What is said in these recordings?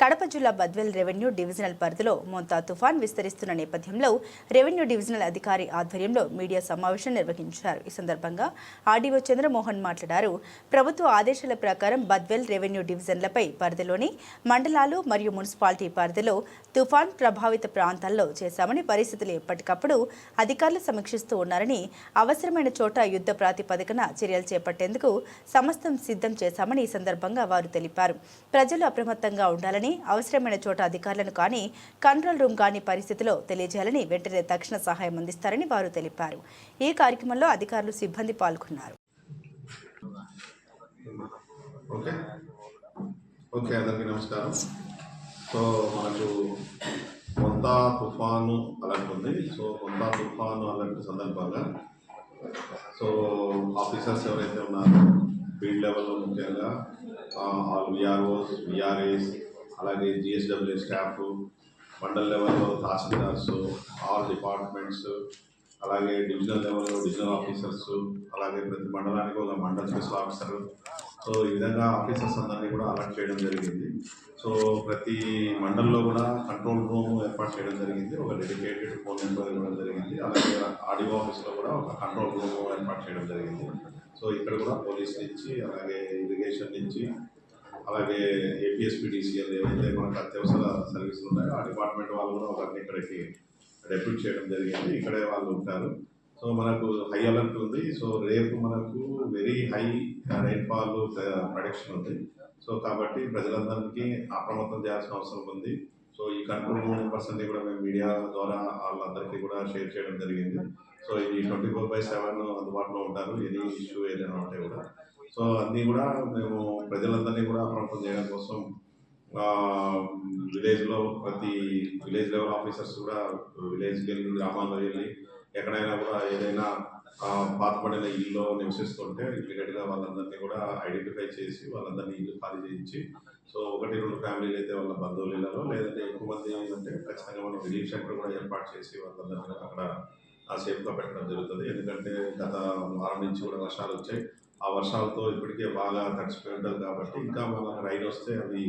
కడప జిల్లా Badvel revenue divisional పరిధిలో మోంతా తుఫాన్ విస్తరిస్తున్న నేపథ్యంలో రెవెన్యూ డివిజనల్ అధికారి ఆధ్వర్యంలో మీడియా సమావేశం నిర్వహించారు. ఈ సందర్భంగా ఆర్డీఓ చంద్రమోహన్ మాట్లాడారు. ప్రభుత్వ ఆదేశాల ప్రకారం బద్వేల్ రెవెన్యూ డివిజన్లపై పరిధిలోని మండలాలు మరియు మున్సిపాలిటీ పరిధిలో తుఫాన్ ప్రభావిత ప్రాంతాల్లో చేశామని పరిస్థితులు ఎప్పటికప్పుడు అధికారులు సమీక్షిస్తూ ఉన్నారని అవసరమైన చోట యుద్ధ ప్రాతిపదికన చర్యలు చేపట్టేందుకు సమస్తం సిద్ధం చేశామని ఈ సందర్భంగా వారు తెలిపారు. ప్రజలు అప్రమత్తంగా ఉండాలని కానీ అవసరమైన చోట అధికారులను కానీ కంట్రోల్ రూమ్ కానీ పరిస్థితిలో తెలియజేయాలని వెంటనే తక్షణ సహాయం అందిస్తారని వారు తెలిపారు. ఈ కార్యక్రమంలో అధికారులు సిబ్బంది పాల్గొన్నారు. ఓకే. ఓకే అందరికీ నమస్కారం. సో మనకు కొంత తుఫాను అలర్ట్ ఉంది. సో కొంత తుఫాను అలర్ట్ సందర్భంగా సో ఆఫీసర్స్ ఎవరైతే ఉన్నారో ఫీల్డ్ లెవెల్లో ముఖ్యంగా ఆల్ విఆర్ఓస్ విఆర్ఏస్ అలాగే జిఎస్డబ్ల్యూ స్టాఫ్ మండల్ లెవెల్లో తహసీల్దార్స్ ఆల్ డిపార్ట్మెంట్స్ అలాగే డివిజనల్ లెవెల్లో డివిజనల్ ఆఫీసర్స్ అలాగే ప్రతి మండలానికి ఒక మండల్ స్పెషల్ ఆఫీసర్. సో ఈ విధంగా ఆఫీసర్స్ అందరినీ కూడా అలర్ట్ చేయడం జరిగింది. సో ప్రతి మండల్లో కూడా కంట్రోల్ రూమ్ ఏర్పాటు చేయడం జరిగింది. ఒక డెడికేటెడ్ ఫోన్ నెంబర్ ఇవ్వడం జరిగింది. అలాగే ఆడియో ఆఫీస్లో కూడా ఒక కంట్రోల్ రూమ్ ఏర్పాటు చేయడం జరిగింది. సో ఇక్కడ కూడా పోలీస్ నుంచి అలాగే ఇరిగేషన్ నుంచి అలాగే ఏపీఎస్పీడీసీఎల్ ఏవైతే మనకు అత్యవసర సర్వీసులు ఉన్నాయో ఆ డిపార్ట్మెంట్ వాళ్ళు కూడా ఒకరిని ఇక్కడికి డెప్యూట్ చేయడం జరిగింది. ఇక్కడే వాళ్ళు ఉంటారు. సో మనకు హై అలర్ట్ ఉంది. సో రేపు మనకు వెరీ హై రైన్ఫాల్ ప్రొడక్షన్ ఉంది. సో కాబట్టి ప్రజలందరికీ అప్రమత్తం చేయాల్సిన అవసరం ఉంది. సో ఈ కంట్రోల్ రూమ్ పర్సన్ని కూడా మేము మీడియా ద్వారా వాళ్ళందరికీ కూడా షేర్ చేయడం జరిగింది. సో ఇది ట్వంటీ ఫోర్ బై సెవెన్ అందుబాటులో ఉంటారు. ఎనీ ఇష్యూ ఏదైనా ఉంటే కూడా. సో అన్నీ కూడా మేము ప్రజలందరినీ కూడా అప్రమత్తం చేయడం కోసం విలేజ్లో ప్రతి విలేజ్ లెవెల్ ఆఫీసర్స్ కూడా విలేజ్కి వెళ్ళి గ్రామాల్లో వెళ్ళి ఎక్కడైనా కూడా ఏదైనా పాతపడిన ఇల్లు నివసిస్తుంటే ఇమీడియట్గా వాళ్ళందరినీ కూడా ఐడెంటిఫై చేసి వాళ్ళందరినీ ఇల్లు ఖాళీ చేయించి సో ఒకటి రెండు ఫ్యామిలీలు అయితే వాళ్ళ బంధువులు ఇళ్ళలో లేదంటే ఎక్కువ మంది ఏంటంటే ఖచ్చితంగా మనం రిలీఫ్ సెంటర్ కూడా ఏర్పాటు చేసి వాళ్ళందరినీ అక్కడ ఆ సేఫ్గా పెట్టడం జరుగుతుంది. ఎందుకంటే గత వారం నుంచి కూడా వర్షాలు వచ్చాయి. ఆ వర్షాలతో ఇప్పటికే బాగా తడిచిపోయి ఉంటారు కాబట్టి ఇంకా మనకు రైలు వస్తే అవి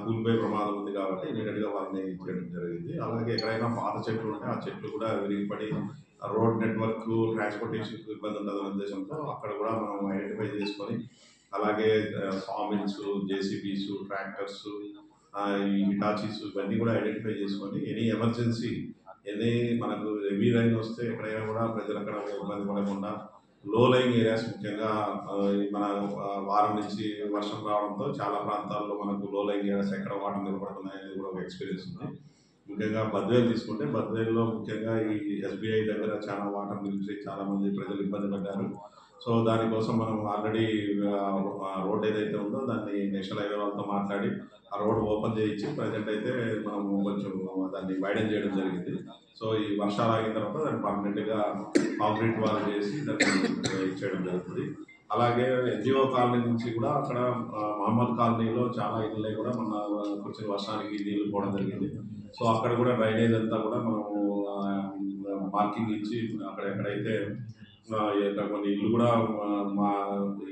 కూలిపోయే ప్రమాదం ఉంది కాబట్టి ఇమీడియట్గా వాళ్ళని చేయడం జరిగింది. అలాగే ఎక్కడైనా పాత చెట్లు ఉంటే ఆ చెట్లు కూడా విరిగిపడి రోడ్ నెట్వర్క్ ట్రాన్స్పోర్టేషన్కి ఇబ్బంది ఉండదనే ఉద్దేశంతో అక్కడ కూడా మనం ఐడెంటిఫై చేసుకొని అలాగే సామిల్స్ జేసీబీస్ ట్రాక్టర్స్ హిటాచీస్ ఇవన్నీ కూడా ఐడెంటిఫై చేసుకొని ఎనీ ఎమర్జెన్సీ ఎనీ మనకు హెవీ రైన్ వస్తే ఎక్కడైనా కూడా ప్రజలు అక్కడ ఇబ్బంది పడకుండా లో లయింగ్ ఏరియాస్ ముఖ్యంగా మన వారం నుంచి వర్షం రావడంతో చాలా ప్రాంతాల్లో మనకు లో లైన్ ఏరియాస్ ఎక్కడ వాటర్ నిలబడుతున్నాయి అనేది కూడా ఒక ఎక్స్పీరియన్స్ ఉంది. ముఖ్యంగా బద్వేలు తీసుకుంటే బద్వేల్లో ముఖ్యంగా ఈ ఎస్బీఐ దగ్గర చాలా వాటర్ నిలిచి చాలామంది ప్రజలు ఇబ్బంది పడ్డారు. సో దానికోసం మనం ఆల్రెడీ రోడ్ ఏదైతే ఉందో దాన్ని నేషనల్ హైవే వాళ్ళతో మాట్లాడి ఆ రోడ్ ఓపెన్ చేయించి ప్రజెంట్ అయితే మనం కొంచెం దాన్ని వైడెన్ చేయడం జరిగింది. సో ఈ వర్షాలు ఆగిన తర్వాత దాన్ని పర్మనెంట్గా కాంక్రీట్ వాల్ చేసి దాన్ని చేయడం జరుగుతుంది. అలాగే ఎన్జిఓ కాలనీ నుంచి కూడా అక్కడ మహమ్మద్ కాలనీలో చాలా ఇళ్ళే కూడా మన కొంచెం వర్షానికి నీళ్ళు పోవడం జరిగింది. సో అక్కడ కూడా డ్రైనేజ్ అంతా కూడా మనము మార్కింగ్ ఇచ్చి అక్కడ ఎక్కడైతే కొన్ని ఇల్లు కూడా మా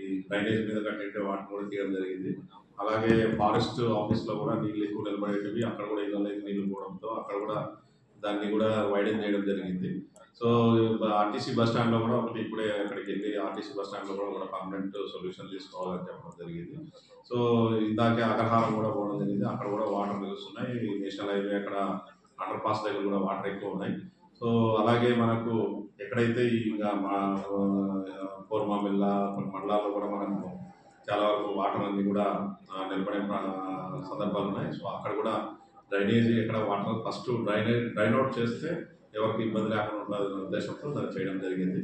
ఈ డ్రైనేజ్ మీద కట్టేటట్టు వాటిని కూడా తీయడం జరిగింది. అలాగే ఫారెస్ట్ ఆఫీస్లో కూడా నీళ్ళు ఎక్కువ నిలబడేటివి అక్కడ కూడా ఇళ్ళకి నీళ్ళు పోవడంతో అక్కడ కూడా దాన్ని కూడా వైడెన్ చేయడం జరిగింది. సో ఆర్టీసీ బస్ స్టాండ్లో కూడా ఒకటి ఇప్పుడే అక్కడికి వెళ్ళి ఆర్టీసీ బస్ స్టాండ్లో కూడా కూడా పర్మనెంట్ సొల్యూషన్ తీసుకోవాలని చెప్పడం జరిగింది. సో ఇందాకే అగ్రహారం కూడా పోవడం జరిగింది. అక్కడ కూడా వాటర్ నిలుస్తున్నాయి. నేషనల్ హైవే అక్కడ అండర్ పాస్ దగ్గర కూడా వాటర్ ఎక్కువ ఉన్నాయి. సో అలాగే మనకు ఎక్కడైతే ఈ ఇంకా మా కోరమామిల్ల కొన్ని మండలాల్లో కూడా మనకు చాలా వరకు వాటర్ అన్ని కూడా నిలబడే సందర్భాలు ఉన్నాయి. సో అక్కడ కూడా డ్రైనేజ్ ఎక్కడ water first drainage drain out చేస్తే ఎవరికి ఇబ్బంది లేకుండా ఉండాలనే ఉద్దేశంతో దాన్ని చేయడం జరిగింది.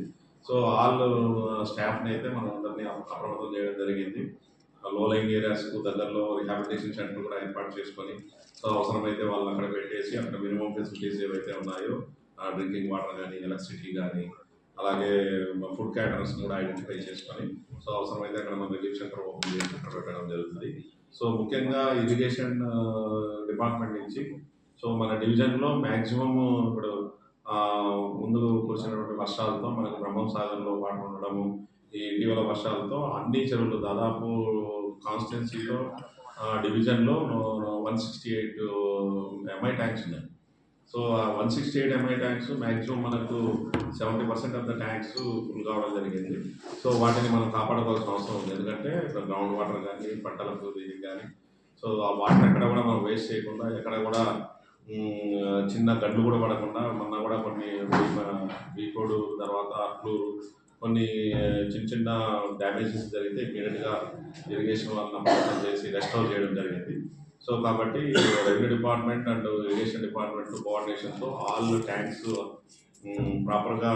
సో ఆల్ స్టాఫ్ని అయితే మనం అందరినీ అప్రమత్తం చేయడం జరిగింది. లోలైంగ్ ఏరియాస్కు దగ్గరలో రిహాబిలిటేషన్ సెంటర్ కూడా ఏర్పాటు చేసుకొని సో అవసరమైతే వాళ్ళని అక్కడ పెట్టేసి అక్కడ మినిమం ఫెసిలిటీస్ ఏవైతే ఉన్నాయో డ్రింకింగ్ వాటర్ కానీ ఎలక్ట్రిసిటీ కానీ అలాగే ఫుడ్ క్యాటరర్స్ కూడా ఐడెంటిఫై చేసుకొని సో అవసరమైతే అక్కడ మనం రిలీఫ్ సెంటర్ ఓపెన్ చేసి అక్కడ పెట్టడం జరుగుతుంది. సో ముఖ్యంగా ఇరిగేషన్ డిపార్ట్మెంట్ నుంచి సో మన డివిజన్లో మ్యాక్సిమం ఇప్పుడు ముందు కురిసినటువంటి వర్షాలతో మనకు బ్రహ్మం సాగర్లో వాటర్ ఉండడము ఈ ఇటీవల వర్షాలతో అన్ని చెరువులు దాదాపు కాన్స్టిట్యున్సీలో డివిజన్లో one sixty eight MI tanks ఉన్నాయి. సో ఆ one sixty eight MI tanks maximum మనకు seventy percent of the tanks full కావడం జరిగింది. సో వాటిని మనం కాపాడుకోవాల్సిన అవసరం ఉంది. ఎందుకంటే గ్రౌండ్ వాటర్ కానీ పంటలకు దీనికి కానీ సో ఆ వాటర్ ఎక్కడ కూడా మనం వేస్ట్ చేయకుండా ఎక్కడ కూడా చిన్న గడ్లు కూడా పడకుండా మొన్న కూడా కొన్ని వీకోడు తర్వాత అట్లూరు కొన్ని చిన్న చిన్న డ్యామేజెస్ జరిగితే ఇమీడియట్గా ఇరిగేషన్ వాళ్ళని చేసి రెస్టోర్ చేయడం జరిగింది. సో కాబట్టి revenue department and irrigation department కోఆర్డినేషన్తో all tanks ప్రాపర్గా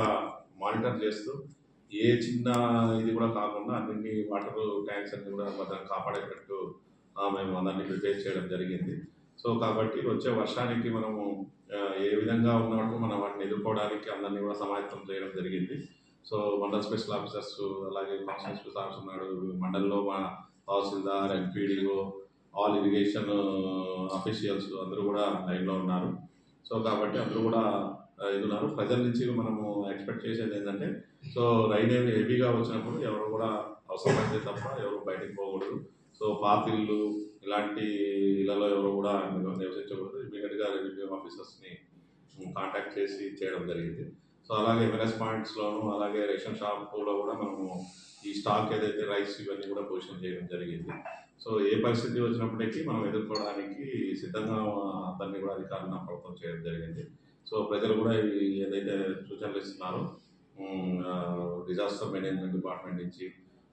మానిటర్ చేస్తూ ఏ చిన్న ఇది కూడా కాకుండా అన్ని వాటర్ ట్యాంక్స్ అన్ని కూడా భద్రంగా కాపాడేటట్టు మేము అందరినీ ప్రిపేర్ చేయడం జరిగింది. సో కాబట్టి వచ్చే వర్షానికి మనము ఏ విధంగా ఉన్నట్టు మనం వాటిని ఎదుర్కోవడానికి అందరినీ కూడా సమాయత్తం చేయడం జరిగింది. సో మండల్ స్పెషల్ ఆఫీసర్స్ అలాగే కాన్స్టల్ స్పెషల్ ఆఫీసర్ ఉన్నాడు మండల్లో మా tahsildar MPDO all irrigation uh, officials అందరూ కూడా లైన్లో ఉన్నారు. సో కాబట్టి అందరూ కూడా uh, ఇది ఉన్నారు. ప్రజల నుంచి మనము ఎక్స్పెక్ట్ చేసేది ఏంటంటే సో రైన్ హెవీగా వచ్చినప్పుడు ఎవరు కూడా అవసరమైతే తప్ప ఎవరు బయటకు పోకూడదు. సో పాతిళ్ళు ఇలాంటి ఇళ్ళలో ఎవరు కూడా నివసించకూడదు. ఇమీడియట్గా రెవెన్యూ ఆఫీసర్స్ని కాంటాక్ట్ చేసి చేయడం జరిగింది. సో అలాగే ఎంఎల్ఎస్ పాయింట్స్లోను అలాగే రేషన్ షాప్లో కూడా మనము ఈ స్టాక్ ఏదైతే రైస్ ఇవన్నీ కూడా పొజిషన్ చేయడం జరిగింది. సో ఏ పరిస్థితి వచ్చినప్పటికీ మనం ఎదుర్కోవడానికి సిద్ధంగా దాన్ని కూడా అధికారులను అప్రమత్తం చేయడం జరిగింది. సో ప్రజలు కూడా ఏదైతే సూచనలు ఇస్తున్నారో డిజాస్టర్ మేనేజ్మెంట్ డిపార్ట్మెంట్ నుంచి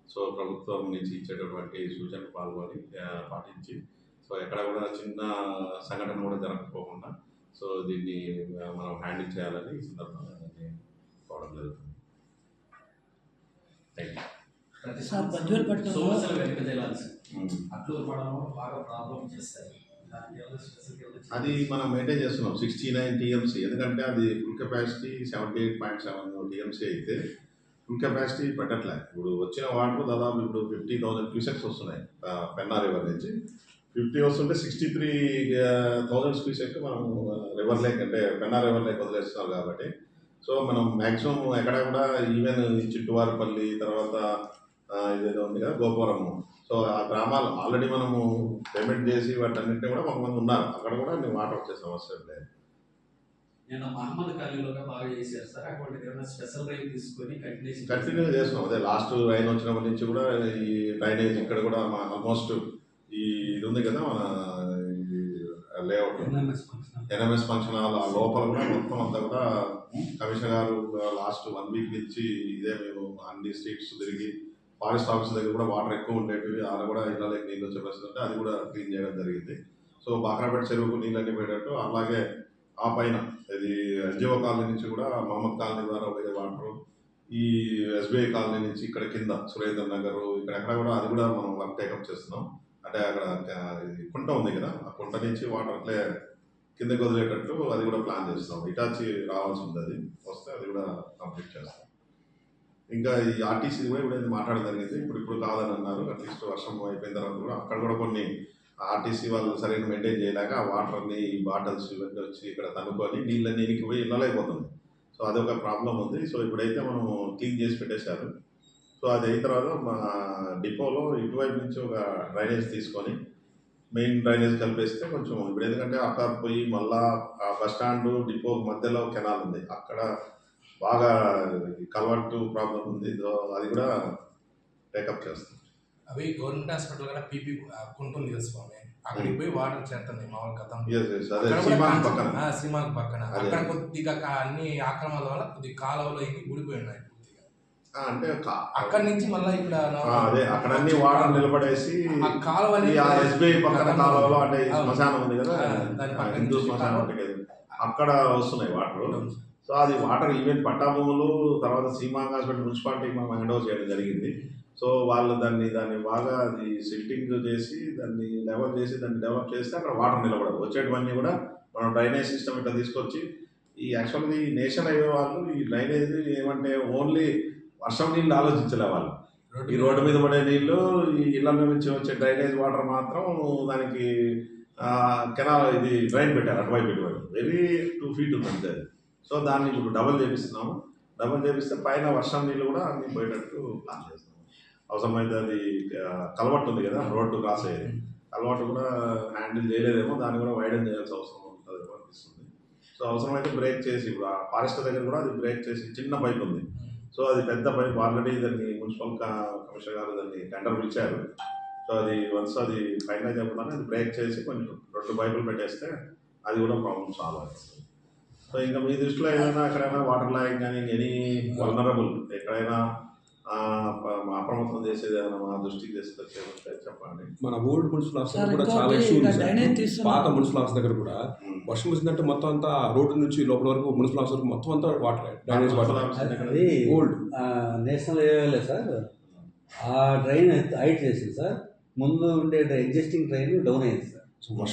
సో ప్రభుత్వం నుంచి ఇచ్చేటటువంటి సూచనలు పాల్గొని పాటించి సో ఎక్కడ కూడా చిన్న సంఘటన కూడా జరగకపోకుండా సో దీన్ని మనం హ్యాండిల్ చేయాలని ఈ సందర్భంగా కోవడం జరుగుతుంది. థ్యాంక్ జలాల్సి యూ అది మనం మెయింటైన్ చేస్తున్నాం. సిక్స్టీ నైన్ టీఎంసీ ఎందుకంటే అది full capacity seventy eight point seven TMC అయితే ఫుల్ కెపాసిటీ పెట్టట్లే. ఇప్పుడు వచ్చిన వాటర్ దాదాపు ఇప్పుడు ఫిఫ్టీ థౌసండ్ క్యూసెక్స్ వస్తున్నాయి పెన్నా రివర్ నుంచి. ఫిఫ్టీ వస్తుంటే సిక్స్టీ త్రీ థౌసండ్ క్యూసెక్ మనం రివర్ లేక్ అంటే పెన్నా రివర్ లేక్ వదిలేస్తున్నాం కాబట్టి. సో మనం మ్యాక్సిమం ఎక్కడ కూడా ఈవెన్ చిట్టువారిపల్లి తర్వాత ఇదేదో ఉంది కదా గోపురము సో ఆ గ్రామాలు ఆల్రెడీ మనము పేమెంట్ చేసి వాటన్నింటినీ కూడా కొంతమంది ఉన్నారు. అక్కడ కూడా నేను వాటర్ వచ్చే సమస్య లేదు. నేను మహమ్మద్ ఖలీలో బాగా చేశారు సార్. అటువంటి ఏమైనా స్పెషల్ రైన్ తీసుకొని కంటిన్యూషన్ కంటిన్యూ చేస్తున్నాం. అదే లాస్ట్ రైన్ వచ్చినప్పటి నుంచి కూడా ఈ డ్రైనేజ్ ఇక్కడ కూడా ఆల్మోస్ట్ ఈ ఇది ఉంది కదా మన లేఅవుట్ ఎన్ఎంఎస్ ఫంక్షన్ హాల్ ఆ లోపల కూడా మొత్తం అంతా కూడా కమిషనర్ గారు లాస్ట్ వన్ వీక్ నుంచి ఇదే మేము అన్ని స్ట్రీట్స్ తిరిగి ఫారెస్ట్ ఆఫీస్ దగ్గర కూడా వాటర్ ఎక్కువ ఉండేటివి ఆడ కూడా ఇళ్ళకి నీళ్ళు వచ్చే ఉంటే అది కూడా క్లీన్ చేయడం జరిగింది. సో బాక్రాపేట చెరువుకు నీళ్ళు అన్ని పోయేటట్టు అలాగే ఆ పైన ఇది ఎన్జిఓ కాలనీ నుంచి కూడా మహమ్మద్ కాలనీ ద్వారా పోయే వాటర్ ఈ ఎస్బీఐ కాలనీ నుంచి ఇక్కడ కింద సురేందర్ నగర్ ఇక్కడ ఎక్కడ కూడా అది కూడా మనం వర్క్ టేకప్ చేస్తున్నాం. అంటే అక్కడ కుంట ఉంది కదా ఆ కుంట నుంచి వాటర్ అట్లే కిందకి వదిలేటట్టు అది కూడా ప్లాన్ చేస్తాం. ఇటాచి రావాల్సి ఉంది అది. వస్తే అది కూడా కంప్లీట్ చేస్తాం. ఇంకా ఈ ఆర్టీసీ కూడా ఇప్పుడు ఏదో మాట్లాడడం జరిగింది. ఇప్పుడు ఇప్పుడు కాదని అన్నారు. అట్లీస్ట్ వర్షం అయిపోయిన తర్వాత కూడా అక్కడ కూడా కొన్ని ఆర్టీసీ వాళ్ళు సరైన మెయింటైన్ చేయలేక ఆ వాటర్ని ఈ బాటిల్స్ ఇవన్నీ వచ్చి ఇక్కడ తనుకొని నీళ్ళని ఇనికి పోయి ఇళ్ళలైపోతుంది సో అదొక ప్రాబ్లం ఉంది. సో ఇప్పుడైతే మనం క్లీన్ చేసి పెట్టేశారు. సో అది అయిన తర్వాత మా డిపోలో ఇటువైపు నుంచి ఒక డ్రైనేజ్ తీసుకొని మెయిన్ డ్రైనేజ్ కలిపేస్తే కొంచెం ఇప్పుడు ఎందుకంటే అక్కడ పోయి మళ్ళా ఆ బస్ స్టాండ్ డిపో మధ్యలో కెనాల్ ఉంది. అక్కడ బాగా కలవట్టు ప్రాబ్లం ఉంది. అది కూడా టేకప్ చేస్తాం. అవి గవర్నమెంట్ హాస్పిటల్ కూడా పీపీ కుంటుంది కదా స్వామి అక్కడికి పోయి వాటర్ చేరుతుంది మామూలు గతం. సీమాకు పక్కన. అక్కడ కొద్దిగా అన్ని ఆక్రమణల వల్ల కొద్దిగా కాలువలో ఇవి ఊడిపోయి ఉన్నాయి. అంటే అక్కడి నుంచి మళ్ళీ ఇక్కడ అదే అక్కడ అన్ని వాటర్ నిలబడేసి కాలువ ఎస్బీఐ పక్కన కాలువలో అంటే. శ్మశానం ఉంది కదా హిందూ శ్మశానం. ఉంటుంది కదా అక్కడ వస్తున్నాయి వాటర్. సో అది వాటర్ ఈవెన్ పట్టా భూములు తర్వాత సీమా హాస్పిటల్ మున్సిపాలిటీకి మనం హ్యాండ్ ఓవర్ చేయడం జరిగింది. సో వాళ్ళు దాన్ని దాన్ని బాగా అది సిల్టింగ్ చేసి దాన్ని లెవెల్ చేసి దాన్ని డెవలప్ చేస్తే అక్కడ వాటర్ నిలబడదు వచ్చేటివన్నీ కూడా మనం డ్రైనేజ్ సిస్టమ్ ఇట్లా తీసుకొచ్చి ఈ యాక్చువల్గా ఈ నేషన్ హైవే వాళ్ళు ఈ డ్రైనేజ్ ఏమంటే ఓన్లీ వర్షం నీళ్ళు ఆలోచించలే వాళ్ళు. ఈ రోడ్డు మీద పడే నీళ్ళు ఈ ఇళ్ళ నుంచి వచ్చే డ్రైనేజ్ వాటర్ మాత్రం దానికి కెనాల్ ఇది డ్రైన్ పెట్టారు అటువైపు ఇటువైపు. వెరీ టూ ఫీట్ ఉంది అంతే. సో దాన్ని ఇప్పుడు డబల్ చేపిస్తున్నాము. డబల్ చేపిస్తే పైన వర్షం నీళ్ళు కూడా అన్ని పోయేటట్టు ప్లాన్ చేస్తున్నాము. అవసరమైతే అది కలవట్టు ఉంది కదా రోడ్డు క్రాస్ అయ్యేది. అలవాటు కూడా హ్యాండిల్ చేయలేదేమో దాన్ని కూడా వైడన్ చేయాల్సిన అవసరం ఉంటుందేమో అనిపిస్తుంది. సో అవసరమైతే బ్రేక్ చేసి ఇప్పుడు ఆ ఫారెస్ట్ దగ్గర కూడా అది బ్రేక్ చేసి చిన్న పైప్ ఉంది. సో అది పెద్ద పైప్ ఆల్రెడీ దాన్ని మున్సిపల్ కమిషనర్ గారు దాన్ని టెండర్ పిలిచారు సో అది వన్స్ అది ఫైనల్ చెప్పడానికి అది బ్రేక్ చేసి కొంచెం రెండు పైపులు పెట్టేస్తే అది కూడా ప్రాబ్లమ్ సాల్వ్ అవుతుంది సో ఇంకా మీ దృష్టిలో ఏదైనా ఎక్కడైనా వాటర్ లాగింగ్ కానీ ఎనీ వల్నరబుల్ ఎక్కడైనా అప్రమత్తం చేసేది ఏదైనా మా దృష్టికి తీసుకొచ్చేది చెప్పండి మన ఓల్డ్ మున్సిపల్ ఆఫీస్ కూడా చాలా ఇష్యూ ఉంది. పాత మున్సిపల్ ఆఫీస్ దగ్గర కూడా. వర్షం వచ్చిందంటే మొత్తం అంతా రోడ్డు నుంచి లోపల వరకు మున్సిపల్ ఆఫీస్ వరకు మొత్తం అంతా water drainage water. Old national హైవేలే sir. ఆ ట్రైన్ హైట్ చేసింది సార్. ముందు ఉండే ఎగ్జిస్టింగ్ ట్రైన్ డౌన్ అయింది సార్. సో వర్షం